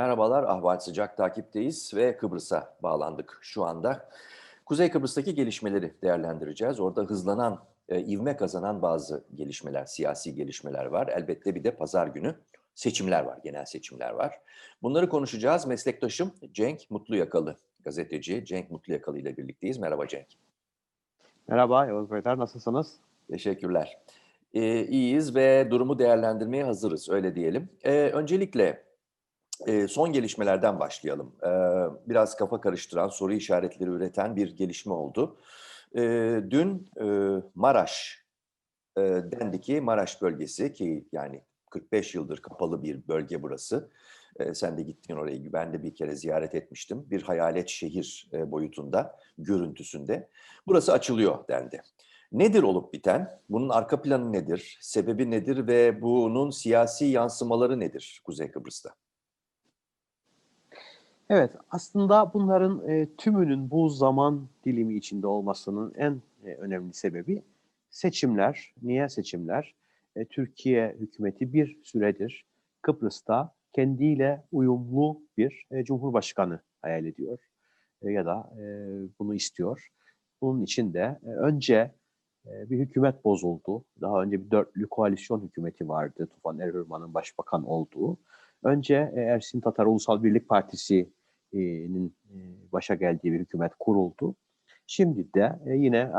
Merhabalar, Ahval Sıcak takipteyiz ve Kıbrıs'a bağlandık şu anda. Kuzey Kıbrıs'taki gelişmeleri değerlendireceğiz. Orada hızlanan, e, ivme kazanan bazı gelişmeler, siyasi gelişmeler var. Elbette bir de pazar günü seçimler var, genel seçimler var. Bunları konuşacağız. Meslektaşım Cenk Mutluyakalı, gazeteci Cenk Mutluyakalı ile birlikteyiz. Merhaba Cenk. Merhaba Yavuz Beyler, nasılsınız? Teşekkürler. Ee, iyiyiz ve durumu değerlendirmeye hazırız, öyle diyelim. Ee, öncelikle e, son gelişmelerden başlayalım. Ee, biraz kafa karıştıran, soru işaretleri üreten bir gelişme oldu. Ee, dün e, Maraş e, dendi ki Maraş bölgesi ki yani 45 yıldır kapalı bir bölge burası. Sen de gittin oraya, ben de bir kere ziyaret etmiştim. Bir hayalet şehir e, boyutunda, görüntüsünde. Burası açılıyor dendi. Nedir olup biten? Bunun arka planı nedir? Sebebi nedir ve bunun siyasi yansımaları nedir Kuzey Kıbrıs'ta? Evet, aslında bunların e, tümünün bu zaman dilimi içinde olmasının en e, önemli sebebi seçimler. Niye seçimler? E, Türkiye hükümeti bir süredir Kıbrıs'ta kendiyle uyumlu bir e, cumhurbaşkanı hayal ediyor e, ya da e, bunu istiyor. Bunun için de e, önce e, bir hükümet bozuldu. Daha önce bir dörtlü koalisyon hükümeti vardı. Tufan Erhürman'ın başbakan olduğu. Önce e, Ersin Tatar Ulusal Birlik Partisi'nin e, başa geldiği bir hükümet kuruldu. Şimdi de e, yine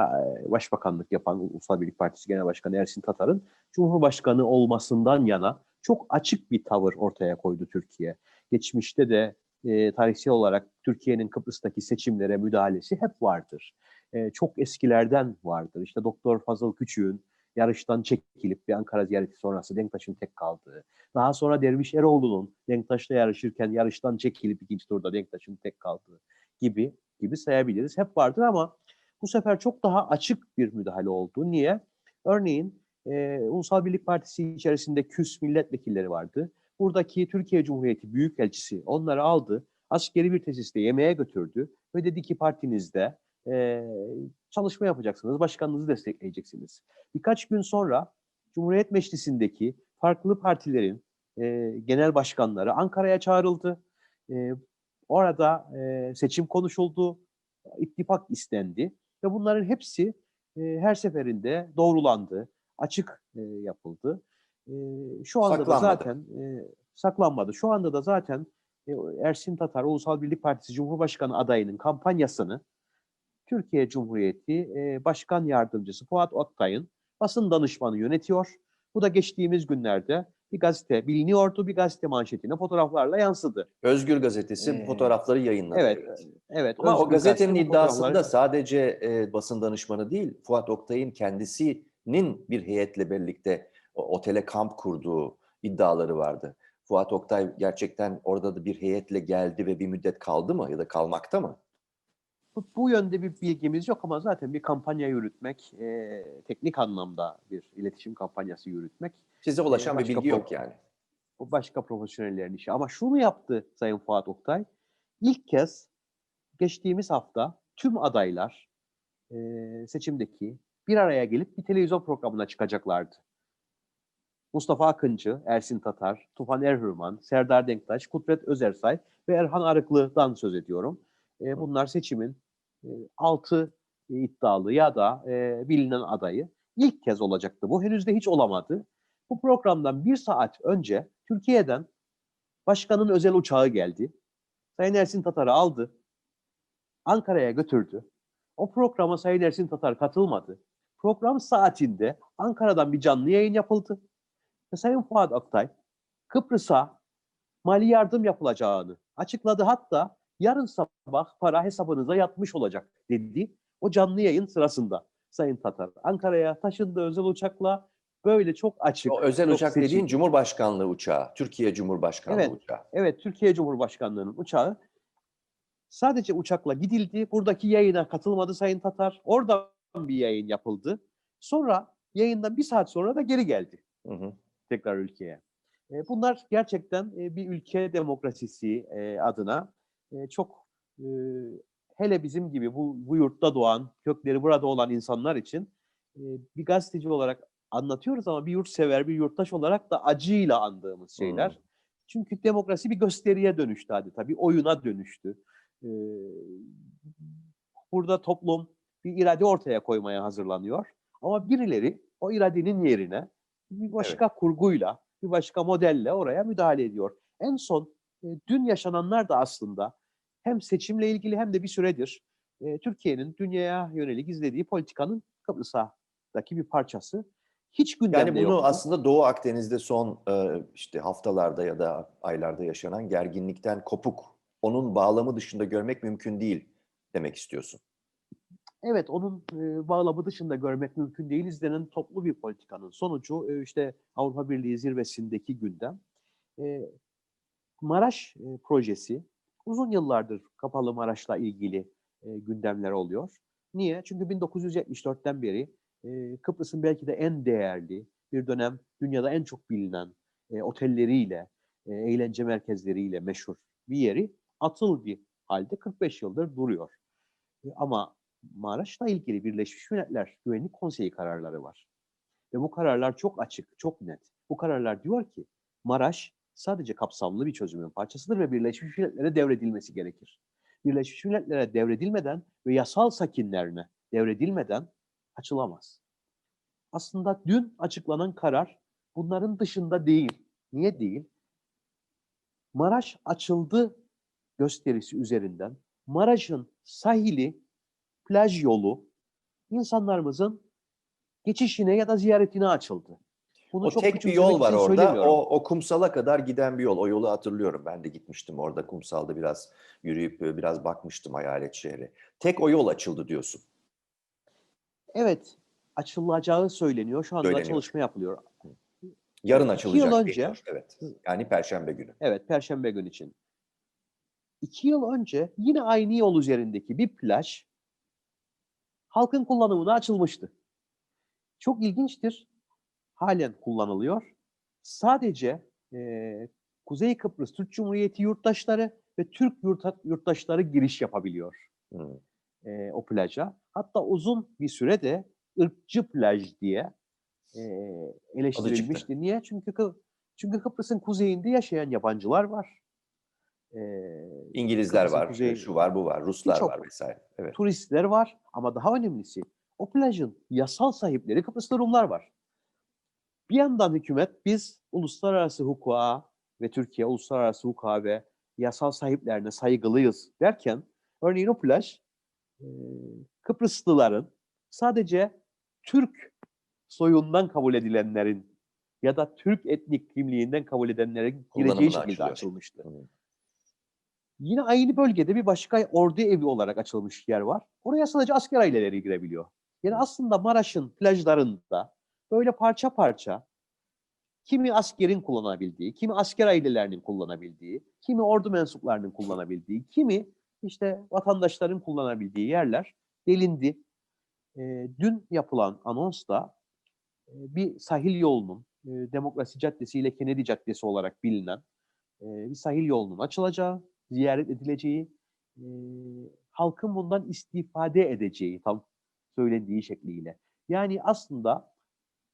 başbakanlık yapan Ulusal Birlik Partisi Genel Başkanı Ersin Tatar'ın Cumhurbaşkanı olmasından yana çok açık bir tavır ortaya koydu Türkiye. Geçmişte de e, tarihsel olarak Türkiye'nin Kıbrıs'taki seçimlere müdahalesi hep vardır. E, çok eskilerden vardır. İşte Doktor Fazıl Küçük'ün yarıştan çekilip bir Ankara ziyareti sonrası Denktaş'ın tek kaldığı. Daha sonra Derviş Eroğlu'nun Denktaş'la yarışırken yarıştan çekilip ikinci turda Denktaş'ın tek kaldığı gibi gibi sayabiliriz. Hep vardır ama bu sefer çok daha açık bir müdahale oldu. Niye? Örneğin e, Ulusal Birlik Partisi içerisinde küs milletvekilleri vardı. Buradaki Türkiye Cumhuriyeti Büyükelçisi onları aldı. Askeri bir tesiste yemeğe götürdü ve dedi ki partinizde e, çalışma yapacaksınız, başkanınızı destekleyeceksiniz. Birkaç gün sonra Cumhuriyet Meclisi'ndeki farklı partilerin e, genel başkanları Ankara'ya çağrıldı. E, orada e, seçim konuşuldu, ittifak istendi ve bunların hepsi e, her seferinde doğrulandı, açık e, yapıldı. E, şu anda Saklanmadı. da zaten e, saklanmadı. Şu anda da zaten e, Ersin Tatar Ulusal Birlik Partisi Cumhurbaşkanı adayının kampanyasını Türkiye Cumhuriyeti e, Başkan Yardımcısı Fuat Oktay'ın basın danışmanı yönetiyor. Bu da geçtiğimiz günlerde bir gazete biliniyordu, bir gazete manşetine fotoğraflarla yansıdı. Özgür Gazetesi Ee, fotoğrafları yayınladı. Evet, evet. Ama o Özgür gazetenin Gazete bu iddiasında fotoğrafları- sadece e, basın danışmanı değil, Fuat Oktay'ın kendisinin bir heyetle birlikte o, otele kamp kurduğu iddiaları vardı. Fuat Oktay gerçekten orada da bir heyetle geldi ve bir müddet kaldı mı ya da kalmakta mı? Bu, bu yönde bir bilgimiz yok ama zaten bir kampanya yürütmek, e, teknik anlamda bir iletişim kampanyası yürütmek Size ulaşan bir bilgi yok yani. bu başka profesyonellerin işi. Ama şunu yaptı Sayın Fuat Oktay. İlk kez geçtiğimiz hafta tüm adaylar e, seçimdeki bir araya gelip bir televizyon programına çıkacaklardı. Mustafa Akıncı, Ersin Tatar, Tufan Erhürman, Serdar Denktaş, Kudret Özersay ve Erhan Arıklı'dan söz ediyorum. E, bunlar seçimin e, altı iddialı ya da e, bilinen adayı. İlk kez olacaktı. Bu henüz de hiç olamadı. Bu programdan bir saat önce Türkiye'den başkanın özel uçağı geldi. Sayın Ersin Tatar'ı aldı. Ankara'ya götürdü. O programa Sayın Ersin Tatar katılmadı. Program saatinde Ankara'dan bir canlı yayın yapıldı. Ve Sayın Fuat Oktay Kıbrıs'a mali yardım yapılacağını açıkladı. Hatta yarın sabah para hesabınıza yatmış olacak dedi. O canlı yayın sırasında Sayın Tatar Ankara'ya taşındı özel uçakla böyle çok açık. O özel uçak seçik. dediğin Cumhurbaşkanlığı uçağı, Türkiye Cumhurbaşkanlığı Evet. uçağı. Evet, Türkiye Cumhurbaşkanlığı'nın uçağı sadece uçakla gidildi. Buradaki yayına katılmadı Sayın Tatar. Oradan bir yayın yapıldı. Sonra yayından bir saat sonra da geri geldi Hı hı. tekrar ülkeye. E, bunlar gerçekten e, bir ülke demokrasisi e, adına e, çok e, hele bizim gibi bu, bu yurtta doğan, kökleri burada olan insanlar için e, bir gazeteci olarak anlatıyoruz ama bir yurtsever, bir yurttaş olarak da acıyla andığımız şeyler. Hmm. Çünkü demokrasi bir gösteriye dönüştü adeta, bir oyuna dönüştü. Ee, burada toplum bir irade ortaya koymaya hazırlanıyor. Ama birileri o iradenin yerine bir başka kurguyla, bir başka modelle oraya müdahale ediyor. En son e, dün yaşananlar da aslında hem seçimle ilgili hem de bir süredir e, Türkiye'nin dünyaya yönelik izlediği politikanın Kıbrıs'taki bir parçası. Hiç gündemde Yani bunu yoktu. aslında Doğu Akdeniz'de son e, işte haftalarda ya da aylarda yaşanan gerginlikten kopuk, onun bağlamı dışında görmek mümkün değil demek istiyorsun. Evet, onun e, bağlamı dışında görmek mümkün değil. İzlenen toplu bir politikanın sonucu e, işte Avrupa Birliği zirvesindeki gündem. E, Maraş e, projesi uzun yıllardır Kapalı Maraş'la ilgili e, gündemler oluyor. Niye? Çünkü 1974'ten beri e, Kıbrıs'ın belki de en değerli, bir dönem dünyada en çok bilinen e, otelleriyle, e, eğlence merkezleriyle meşhur bir yeri atıl bir halde 45 yıldır duruyor. E, ama Maraş'la ilgili Birleşmiş Milletler Güvenlik Konseyi kararları var. Ve bu kararlar çok açık, çok net. Bu kararlar diyor ki Maraş sadece kapsamlı bir çözümün parçasıdır ve Birleşmiş Milletler'e devredilmesi gerekir. Birleşmiş Milletler'e devredilmeden ve yasal sakinlerine devredilmeden açılamaz. Aslında dün açıklanan karar bunların dışında değil. Niye değil? Maraş açıldı gösterisi üzerinden Maraş'ın sahili, plaj yolu insanlarımızın geçişine ya da ziyaretine açıldı. Bunu O çok tek bir yol var orada. O, o kumsala kadar giden bir yol. O yolu hatırlıyorum. Ben de gitmiştim orada kumsalda biraz yürüyüp e, biraz bakmıştım hayalet şehre. Tek o yol açıldı diyorsun. Evet, açılacağı söyleniyor. Şu anda Söyleniyor. çalışma yapılıyor. Yarın İki açılacak. yıl önce- deniyor. Evet. Yani Perşembe günü. Evet, Perşembe gün için. İki yıl önce yine aynı yol üzerindeki bir plaj halkın kullanımına açılmıştı. Çok ilginçtir. Halen kullanılıyor. Sadece eee, Kuzey Kıbrıs Türk Cumhuriyeti yurttaşları ve Türk yurtta- yurttaşları giriş yapabiliyor Hı. eee, o plaja. Hatta uzun bir süre de ırkçı plaj diye eee, eleştirilmişti. Niye? Çünkü çünkü Kıbrıs'ın kuzeyinde yaşayan yabancılar var. Eee, İngilizler Kıbrıs'ın var, kuzey- şu var, bu var, Ruslar Birçok- var vesaire. Evet. turistler var ama daha önemlisi o plajın yasal sahipleri Kıbrıslı Rumlar var. Bir yandan hükümet biz uluslararası hukuka ve Türkiye uluslararası hukuka ve yasal sahiplerine saygılıyız derken örneğin o plaj Kıbrıslıların sadece Türk soyundan kabul edilenlerin ya da Türk etnik kimliğinden kabul edenlerin gireceği şekilde açılmıştı. Hı. Yine aynı bölgede bir başka ordu evi olarak açılmış yer var. Oraya sadece asker aileleri girebiliyor. Yani aslında Maraş'ın plajlarında böyle parça parça kimi askerin kullanabildiği, kimi asker ailelerinin kullanabildiği, kimi ordu mensuplarının kullanabildiği, kimi işte vatandaşların kullanabildiği yerler delindi. Ee, dün yapılan anonsta e, bir sahil yolunun e, Demokrasi Caddesi ile Kennedy Caddesi olarak bilinen e, bir sahil yolunun açılacağı, ziyaret edileceği, e, halkın bundan istifade edeceği tam söylendiği şekliyle. Yani aslında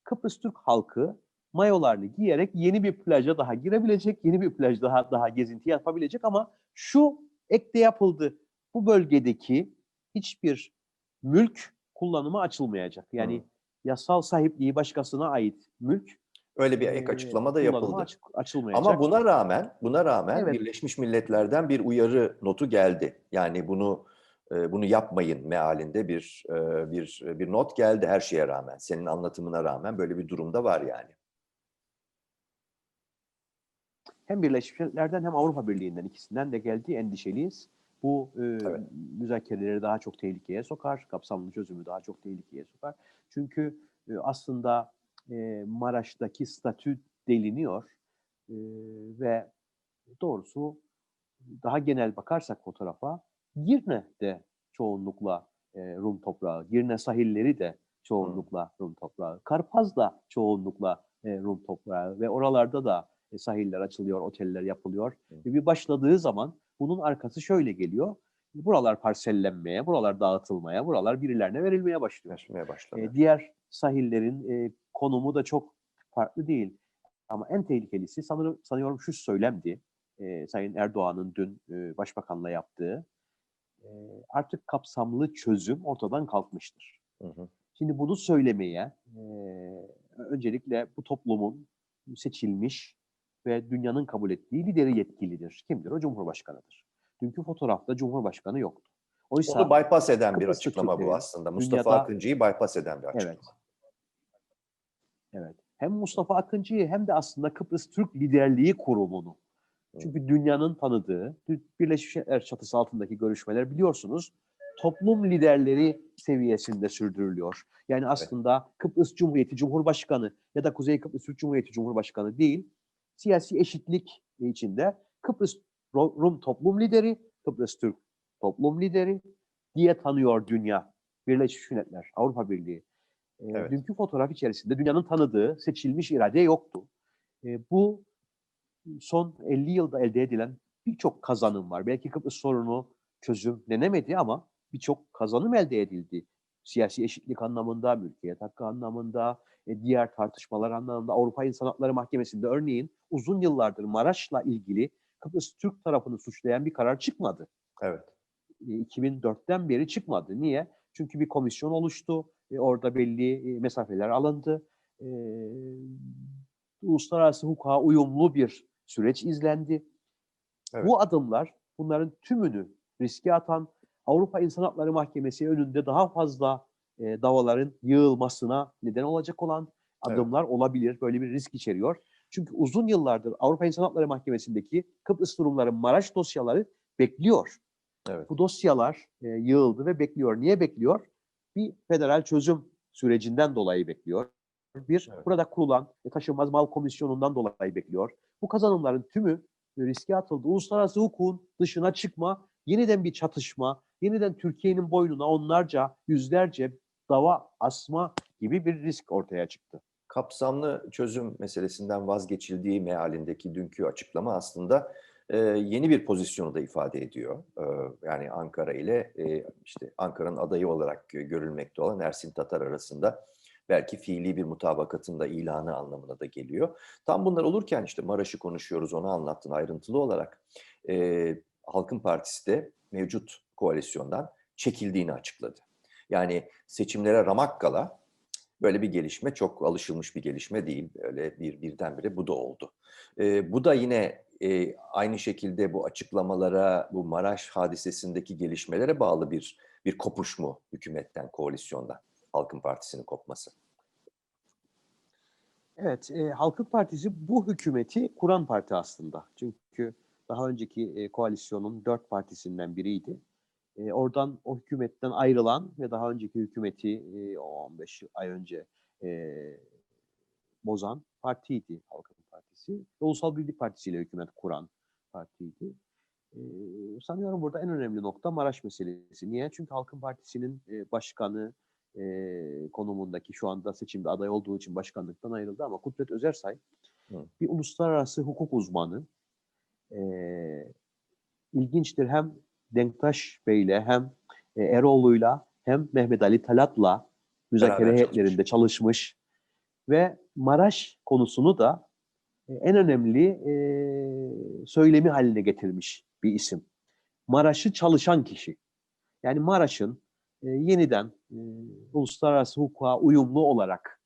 Kıbrıs Türk halkı mayolarını giyerek yeni bir plaja daha girebilecek, yeni bir plaj daha daha gezinti yapabilecek ama şu ekte yapıldı. Bu bölgedeki hiçbir mülk kullanıma açılmayacak. Yani Hı. yasal sahipliği başkasına ait mülk Öyle bir ek açıklama da yapıldı. açık- açılmayacak. Ama buna rağmen, buna rağmen Evet. Birleşmiş Milletler'den bir uyarı notu geldi. Yani bunu bunu yapmayın mealinde bir bir bir not geldi her şeye rağmen. Senin anlatımına rağmen böyle bir durumda var yani. hem Birleşmiş Milletler'den hem Avrupa Birliği'nden ikisinden de geldiği endişeliyiz. Bu e, Evet. müzakereleri daha çok tehlikeye sokar, kapsamlı çözümü daha çok tehlikeye sokar. Çünkü e, aslında e, Maraş'taki statü deliniyor E, ve doğrusu daha genel bakarsak fotoğrafa Girne'de çoğunlukla e, Rum toprağı, Girne sahilleri de çoğunlukla Rum toprağı, Karpaz da çoğunlukla e, Rum toprağı ve oralarda da e, sahiller açılıyor, oteller yapılıyor. Ve bir başladığı zaman bunun arkası şöyle geliyor. Buralar parsellenmeye, buralar dağıtılmaya, buralar birilerine verilmeye başlıyor. Yaşamaya başladı. E, diğer sahillerin e, konumu da çok farklı değil. Ama en tehlikelisi sanırım sanıyorum şu söylemdi. e, Sayın Erdoğan'ın dün e, Başbakan'la yaptığı. E, artık kapsamlı çözüm ortadan kalkmıştır. Hı hı. Şimdi bunu söylemeye e, öncelikle bu toplumun seçilmiş ve dünyanın kabul ettiği lideri yetkilidir. Kimdir? O Cumhurbaşkanı'dır. Dünkü fotoğrafta Cumhurbaşkanı yoktu. Oysa Onu bypass eden bir açıklama bu aslında. Mustafa dünyada- Akıncı'yı bypass eden bir açıklama. Evet. Evet. Hem Mustafa Akıncı'yı hem de aslında Kıbrıs Türk Liderliği Kurumu'nu. Çünkü dünyanın tanıdığı, Birleşmiş Milletler çatısı altındaki görüşmeler biliyorsunuz toplum liderleri seviyesinde sürdürülüyor. Yani aslında Kıbrıs Cumhuriyeti Cumhurbaşkanı ya da Kuzey Kıbrıs Türk Cumhuriyeti Cumhurbaşkanı değil, siyasi eşitlik içinde Kıbrıs Rum toplum lideri, Kıbrıs Türk toplum lideri diye tanıyor dünya. Birleşmiş Milletler, Avrupa Birliği. Evet. Dünkü fotoğraf içerisinde dünyanın tanıdığı seçilmiş irade yoktu. Bu son 50 yılda elde edilen birçok kazanım var. Belki Kıbrıs sorunu çözümlenemedi ama birçok kazanım elde edildi. Siyasi eşitlik anlamında, mülkiyet hakkı anlamında, e, diğer tartışmalar anlamında Avrupa İnsan Hakları Mahkemesi'nde örneğin uzun yıllardır Maraş'la ilgili Kıbrıs Türk tarafını suçlayan bir karar çıkmadı. Evet. E, 2004'ten beri çıkmadı. Niye? Çünkü bir komisyon oluştu. E, orada belli e, mesafeler alındı. E, uluslararası hukuka uyumlu bir süreç izlendi. Evet. Bu adımlar bunların tümünü riske atan Avrupa İnsan Hakları Mahkemesi önünde daha fazla e, davaların yığılmasına neden olacak olan Evet. adımlar olabilir. Böyle bir risk içeriyor. Çünkü uzun yıllardır Avrupa İnsan Hakları Mahkemesi'ndeki Kıbrıs Rumları Maraş dosyaları bekliyor. Evet. Bu dosyalar e, yığıldı ve bekliyor. Niye bekliyor? Bir federal çözüm sürecinden dolayı bekliyor. Bir, Evet. burada kurulan e, taşınmaz mal komisyonundan dolayı bekliyor. Bu kazanımların tümü e, riske atıldı. Uluslararası hukukun dışına çıkma, yeniden bir çatışma, yeniden Türkiye'nin boynuna onlarca, yüzlerce dava asma gibi bir risk ortaya çıktı. Kapsamlı çözüm meselesinden vazgeçildiği mealindeki dünkü açıklama aslında e, yeni bir pozisyonu da ifade ediyor. E, yani Ankara ile e, işte Ankara'nın adayı olarak gö- görülmekte olan Ersin Tatar arasında belki fiili bir mutabakatın da ilanı anlamına da geliyor. Tam bunlar olurken işte Maraş'ı konuşuyoruz, onu anlattın ayrıntılı olarak. E, Halkın Partisi de mevcut koalisyondan çekildiğini açıkladı. Yani seçimlere ramak kala böyle bir gelişme çok alışılmış bir gelişme değil. Öyle bir birdenbire bu da oldu. Ee, bu da yine e, aynı şekilde bu açıklamalara, bu Maraş hadisesindeki gelişmelere bağlı bir bir kopuş mu hükümetten, koalisyondan, Halkın Partisi'nin kopması? Evet, e, Halkın Partisi bu hükümeti kuran parti aslında. Çünkü daha önceki e, koalisyonun dört partisinden biriydi. E, oradan o hükümetten ayrılan ve daha önceki hükümeti e, o 15 ay önce e, bozan partiydi Halkın Partisi. Ulusal Birlik Partisi ile hükümet kuran partiydi. E, sanıyorum burada en önemli nokta Maraş meselesi. Niye? Çünkü Halkın Partisi'nin e, başkanı, e, konumundaki şu anda seçimde aday olduğu için başkanlıktan ayrıldı ama Kudret Özersay Hı. bir uluslararası hukuk uzmanı. E, ilginçtir hem Denktaş Bey'le hem e, Eroğlu'yla hem Mehmet Ali Talat'la müzakere heyetlerinde çalışmış. ve Maraş konusunu da e, en önemli e, söylemi haline getirmiş bir isim. Maraş'ı çalışan kişi. Yani Maraş'ın e, yeniden e, uluslararası hukuka uyumlu olarak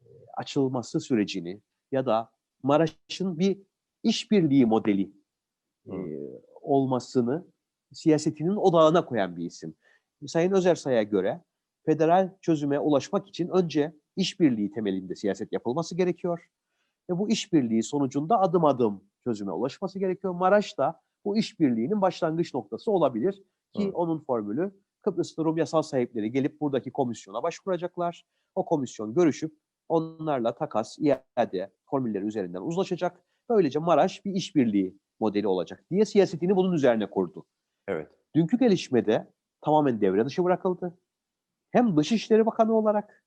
e, açılması sürecini ya da Maraş'ın bir işbirliği modeli e, olmasını siyasetinin odağına koyan bir isim. Sayın Özersay'a göre federal çözüme ulaşmak için önce işbirliği temelinde siyaset yapılması gerekiyor. Ve bu işbirliği sonucunda adım adım çözüme ulaşması gerekiyor. Maraş da bu işbirliğinin başlangıç noktası olabilir ki Hı. onun formülü Kıbrıs Rum yasal sahipleri gelip buradaki komisyona başvuracaklar. O komisyon görüşüp onlarla takas, iade formülleri üzerinden uzlaşacak. Böylece Maraş bir işbirliği modeli olacak diye siyasetini bunun üzerine kurdu. Evet. Dünkü gelişmede tamamen devre dışı bırakıldı. Hem Dışişleri Bakanı olarak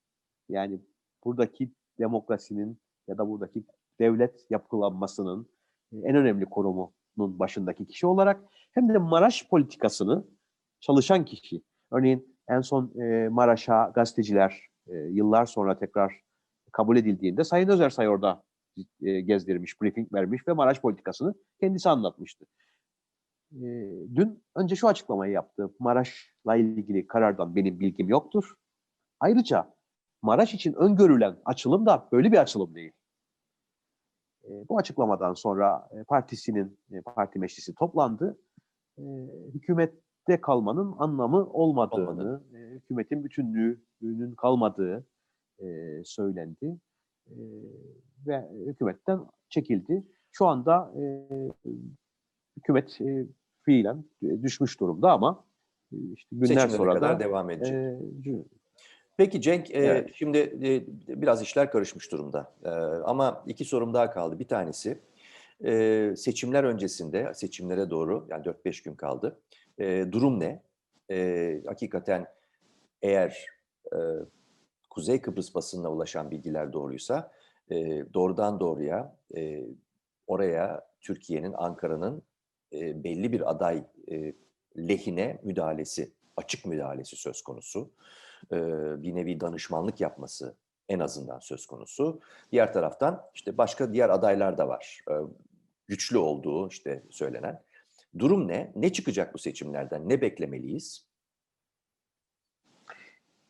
yani buradaki demokrasinin ya da buradaki devlet yapılanmasının e, en önemli kurumunun başındaki kişi olarak hem de Maraş politikasını çalışan kişi. Örneğin en son e, Maraş'a gazeteciler e, yıllar sonra tekrar kabul edildiğinde Sayın Özersay orada e, gezdirmiş, briefing vermiş ve Maraş politikasını kendisi anlatmıştı. E, dün önce şu açıklamayı yaptı. Maraş'la ilgili karardan benim bilgim yoktur. Ayrıca Maraş için öngörülen açılım da böyle bir açılım değil. E, bu açıklamadan sonra e, partisinin e, parti meclisi toplandı. E, hükümette kalmanın anlamı olmadığını, Olmadı. e, hükümetin bütünlüğünün kalmadığı e, söylendi E, ve hükümetten çekildi. Şu anda e, hükümet e, fiilen e, düşmüş durumda ama e, işte günler Seçimlere sonra kadar da devam edecek. e, Peki Cenk, e, Evet. şimdi e, biraz işler karışmış durumda. E, ama iki sorum daha kaldı. Bir tanesi e, seçimler öncesinde, seçimlere doğru yani 4-5 gün kaldı. E, durum ne? E, hakikaten eğer e, Kuzey Kıbrıs basınına ulaşan bilgiler doğruysa e, doğrudan doğruya e, oraya Türkiye'nin, Ankara'nın e, belli bir aday e, lehine müdahalesi, açık müdahalesi söz konusu e, bir nevi danışmanlık yapması en azından söz konusu. Diğer taraftan işte başka diğer adaylar da var. E, güçlü olduğu işte söylenen. Durum ne? Ne çıkacak bu seçimlerden? Ne beklemeliyiz?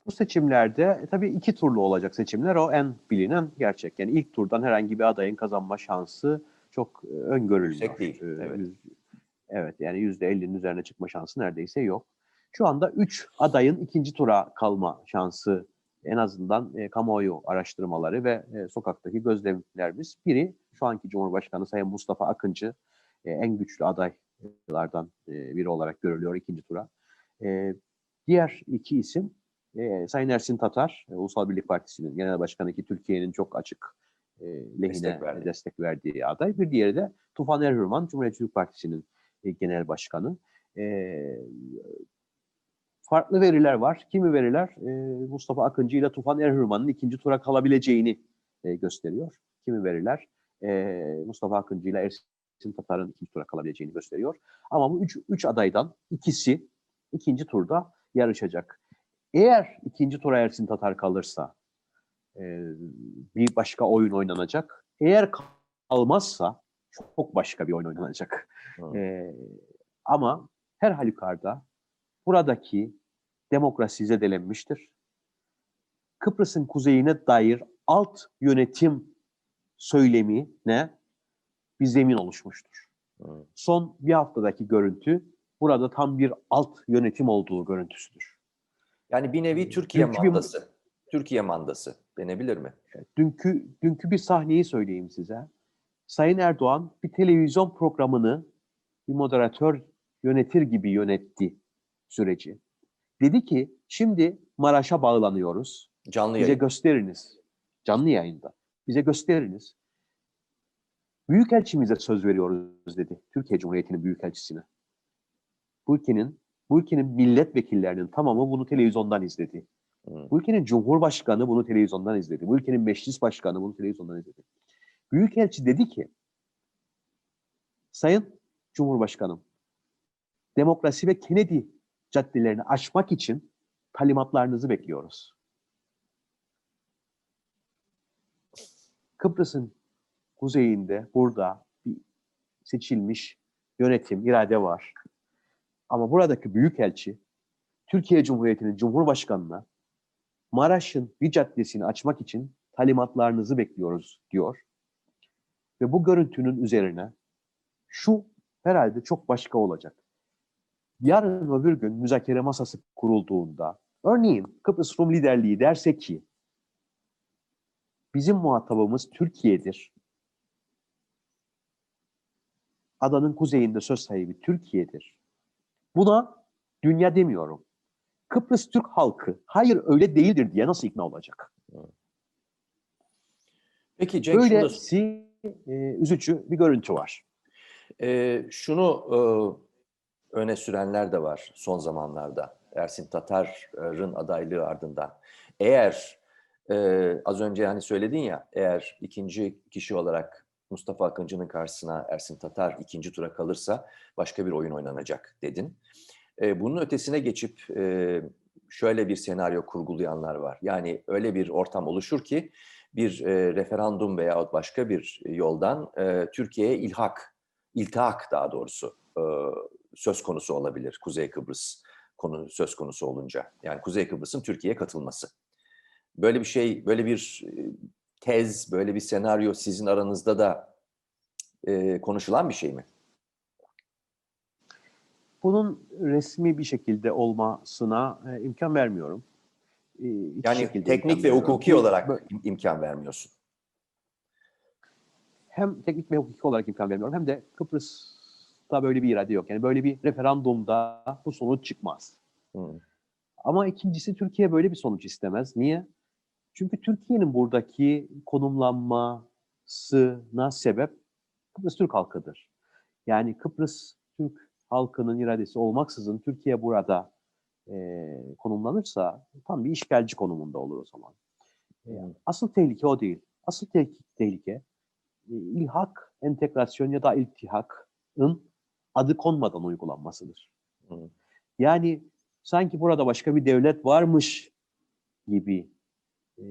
Bu seçimlerde e, tabii iki turlu olacak seçimler. O en bilinen gerçek. Yani ilk turdan herhangi bir adayın kazanma şansı çok e, öngörülmüyor. Yüksek değil, Ee, evet. evet yani yüzde 50'nin üzerine çıkma şansı neredeyse yok. Şu anda üç adayın ikinci tura kalma şansı en azından e, kamuoyu araştırmaları ve e, sokaktaki gözlemlerimiz. Biri şu anki Cumhurbaşkanı Sayın Mustafa Akıncı e, en güçlü adaylardan e, biri olarak görülüyor ikinci tura. E, diğer iki isim e, Sayın Ersin Tatar, e, Ulusal Birlik Partisi'nin genel başkanı ki Türkiye'nin çok açık e, lehine Destek verdi. destek verdiği aday. Bir diğeri de Tufan Erhürman, Cumhuriyetçi Türk Partisi'nin e, genel başkanı. E, farklı veriler var. Kimi veriler e, Mustafa Akıncı ile Tufan Erhürman'ın ikinci tura kalabileceğini e, gösteriyor. Kimi veriler e, Mustafa Akıncı ile Ersin Tatar'ın ikinci tura kalabileceğini gösteriyor. Ama bu üç, üç adaydan ikisi ikinci turda yarışacak. Eğer ikinci tura Ersin Tatar kalırsa e, bir başka oyun oynanacak. Eğer kalmazsa çok başka bir oyun oynanacak. E, ama her halükarda buradaki demokrasi zedelenmiştir. Kıbrıs'ın kuzeyine dair alt yönetim söylemine bir zemin oluşmuştur. Son bir haftadaki görüntü burada tam bir alt yönetim olduğu görüntüsüdür. Yani bir nevi Türkiye Dünkü bir- mandası. Türkiye mandası denebilir mi? Dünkü dünkü bir sahneyi söyleyeyim size. Sayın Erdoğan bir televizyon programını bir moderatör yönetir gibi yönetti süreci. Dedi ki şimdi Maraş'a bağlanıyoruz. Canlı Bize yayın. gösteriniz. Canlı yayında. Bize gösteriniz. Büyükelçimize söz veriyoruz dedi. Türkiye Cumhuriyeti'nin büyükelçisine. Bu ülkenin, bu ülkenin milletvekillerinin tamamı bunu televizyondan izledi. Hı. Bu ülkenin cumhurbaşkanı bunu televizyondan izledi. Bu ülkenin meclis başkanı bunu televizyondan izledi. Büyükelçi dedi ki, Sayın Cumhurbaşkanım, demokrasi ve Kennedy caddelerini aşmak için talimatlarınızı bekliyoruz. Kıbrıs'ın kuzeyinde burada bir seçilmiş yönetim, irade var. Ama buradaki büyükelçi Türkiye Cumhuriyeti'nin Cumhurbaşkanı'na Maraş'ın bir caddesini açmak için talimatlarınızı bekliyoruz diyor. Ve bu görüntünün üzerine şu herhalde çok başka olacak. Yarın öbür gün müzakere masası kurulduğunda örneğin Kıbrıs Rum liderliği derse ki bizim muhatabımız Türkiye'dir. Adanın kuzeyinde söz sahibi Türkiye'dir. Buna dünya demiyorum. Kıbrıs Türk halkı hayır öyle değildir diye nasıl ikna olacak? Peki Cenk Böylesi e, üzücü bir görüntü var. Ee, şunu e, öne sürenler de var son zamanlarda. Ersin Tatar'ın adaylığı ardından. Eğer e, az önce hani söyledin ya, eğer ikinci kişi olarak Mustafa Akıncı'nın karşısına Ersin Tatar ikinci tura kalırsa başka bir oyun oynanacak dedin. E, bunun ötesine geçip e, şöyle bir senaryo kurgulayanlar var. Yani öyle bir ortam oluşur ki bir e, referandum veya başka bir yoldan Türkiye'ye ilhak, iltihak daha doğrusu söz konusu olabilir Kuzey Kıbrıs konu söz konusu olunca. Yani Kuzey Kıbrıs'ın Türkiye'ye katılması. Böyle bir şey, böyle bir tez, böyle bir senaryo sizin aranızda da e, konuşulan bir şey mi? Bunun resmi bir şekilde olmasına e, imkan vermiyorum. E, Yani teknik ve hukuki olarak bö- im- imkan vermiyorsun. hem teknik ve hukuki olarak imkan vermiyorum hem de Kıbrıs'ta böyle bir irade yok. Yani böyle bir referandumda bu sonuç çıkmaz. Hı. Ama ikincisi Türkiye böyle bir sonuç istemez. Niye? Çünkü Türkiye'nin buradaki konumlanmasına sebep Kıbrıs Türk halkıdır. Yani Kıbrıs Türk halkının iradesi olmaksızın Türkiye burada e, konumlanırsa tam bir işgalci konumunda olur o zaman. E, asıl tehlike o değil. Asıl te- tehlike e, ilhak, entegrasyon ya da iltihakın adı konmadan uygulanmasıdır. Hı. Yani sanki burada başka bir devlet varmış gibi e,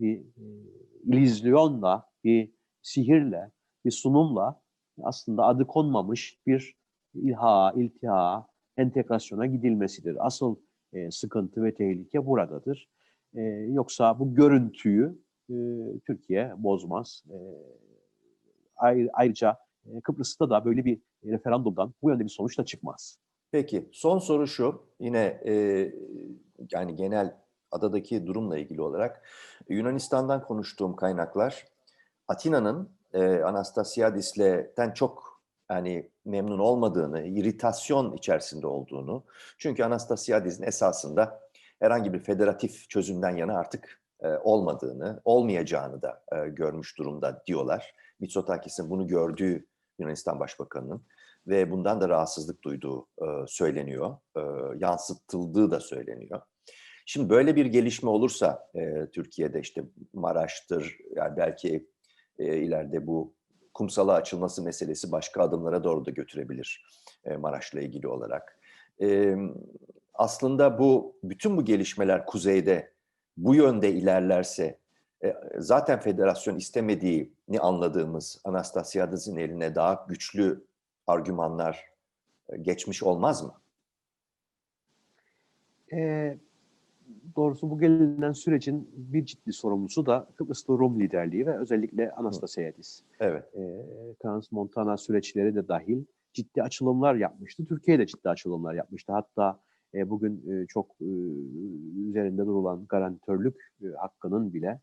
bir e, illüzyonla, bir sihirle, bir sunumla aslında adı konmamış bir ilha, iltiha, entegrasyona gidilmesidir. Asıl e, sıkıntı ve tehlike buradadır. E, yoksa bu görüntüyü Türkiye bozmaz. Ayrı- ayrıca Kıbrıs'ta da böyle bir referandumdan bu yönde bir sonuç da çıkmaz. Peki son soru şu yine e, yani genel adadaki durumla ilgili olarak Yunanistan'dan konuştuğum kaynaklar Atina'nın e, Anastasiadis'ten çok yani memnun olmadığını, iritasyon içerisinde olduğunu çünkü Anastasiadis'in esasında herhangi bir federatif çözümden yana artık e, olmadığını, olmayacağını da e, görmüş durumda diyorlar. Mitsotakis'in bunu gördüğü Yunanistan Başbakanı'nın ve bundan da rahatsızlık duyduğu e, söyleniyor. E, yansıtıldığı da söyleniyor. Şimdi böyle bir gelişme olursa e, Türkiye'de işte Maraş'tır, yani belki e, ileride bu kumsala açılması meselesi başka adımlara doğru da götürebilir e, Maraş'la ilgili olarak. E, aslında bu bütün bu gelişmeler kuzeyde bu yönde ilerlerse e, zaten federasyon istemediğini anladığımız Anastasiadis'in eline daha güçlü argümanlar e, geçmiş olmaz mı? Ee, doğrusu bu gelinen sürecin bir ciddi sorumlusu da Kıbrıslı Rum liderliği ve özellikle Anastasiadis. Evet. Ee, Trans-Montana süreçleri de dahil ciddi açılımlar yapmıştı. Türkiye de ciddi açılımlar yapmıştı. Hatta e, bugün e, çok e, üzerinde durulan garantörlük e, hakkının bile,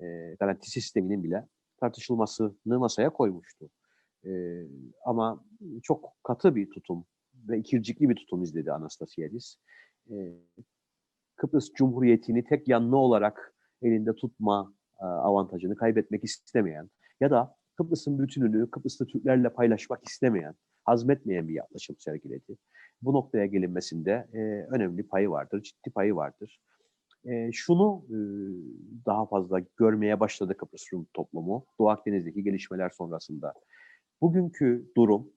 e, garanti sisteminin bile tartışılmasını masaya koymuştu. E, ama çok katı bir tutum ve ikircikli bir tutum izledi Anastasiadis. E, Kıbrıs Cumhuriyeti'ni tek yanlı olarak elinde tutma e, avantajını kaybetmek istemeyen ya da Kıbrıs'ın bütününü Kıbrıslı Türklerle paylaşmak istemeyen, hazmetmeyen bir yaklaşım sergiledi. Bu noktaya gelinmesinde e, önemli payı vardır, ciddi payı vardır. E, şunu e, daha fazla görmeye başladı Kıbrıs Rum toplumu Doğu Akdeniz'deki gelişmeler sonrasında. Bugünkü durum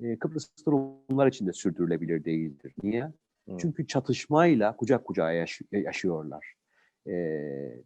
e, Kıbrıslı Rumlar için de sürdürülebilir değildir. Niye? Hı. Çünkü çatışmayla kucak kucağa yaş- yaşıyorlar. E,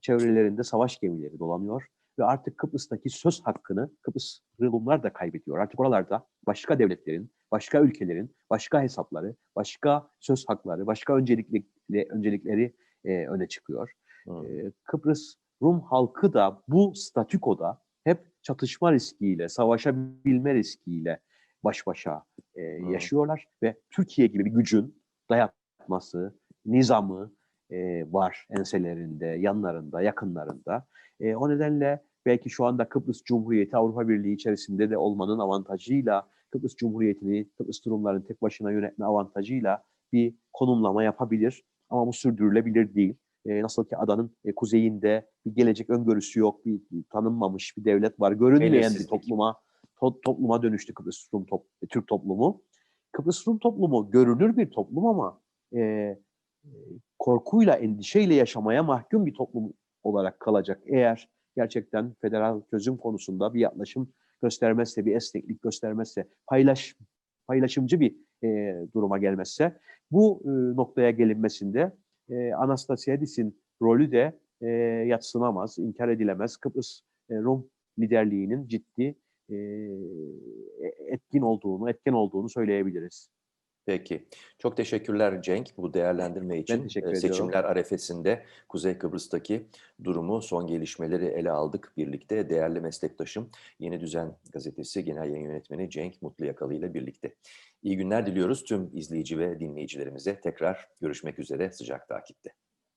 çevrelerinde savaş gemileri dolanıyor ve artık Kıbrıs'taki söz hakkını Kıbrıs Rumlar da kaybediyor. Artık oralarda başka devletlerin, başka ülkelerin, başka hesapları, başka söz hakları, başka öncelikli, öncelikleri e, öne çıkıyor. Hı. E, Kıbrıs Rum halkı da bu statükoda hep çatışma riskiyle, savaşabilme riskiyle baş başa e, yaşıyorlar ve Türkiye gibi bir gücün dayatması, nizamı e, var enselerinde, yanlarında, yakınlarında. E, o nedenle belki şu anda Kıbrıs Cumhuriyeti Avrupa Birliği içerisinde de olmanın avantajıyla Kıbrıs Cumhuriyeti'ni Kıbrıs Rumların tek başına yönetme avantajıyla bir konumlama yapabilir. Ama bu sürdürülebilir değil. E, nasıl ki adanın e, kuzeyinde bir gelecek öngörüsü yok, bir, bir tanınmamış bir devlet var, görünmeyen bir topluma to- topluma dönüştü Kıbrıs Rum top- Türk toplumu. Kıbrıs Rum toplumu görünür bir toplum ama e, korkuyla, endişeyle yaşamaya mahkum bir toplum olarak kalacak. Eğer gerçekten federal çözüm konusunda bir yaklaşım göstermezse, bir esneklik göstermezse, paylaş paylaşımcı bir e, duruma gelmezse, bu e, noktaya gelinmesinde e, Anastasiadis'in rolü de e, yatsınamaz, inkar edilemez. Kıbrıs e, Rum liderliğinin ciddi e, etkin olduğunu, etken olduğunu söyleyebiliriz. Peki. Çok teşekkürler Cenk bu değerlendirme için. Ee, ediyorum. Seçimler arefesinde Kuzey Kıbrıs'taki durumu, son gelişmeleri ele aldık birlikte. Değerli meslektaşım Yeni Düzen Gazetesi Genel Yayın Yönetmeni Cenk Mutluyakalı ile birlikte. İyi günler diliyoruz tüm izleyici ve dinleyicilerimize. Tekrar görüşmek üzere sıcak takipte.